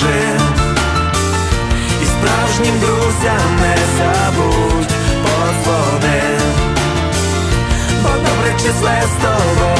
друже, і справжнім друзям не забудь подзвони, бо добре числе з тобою.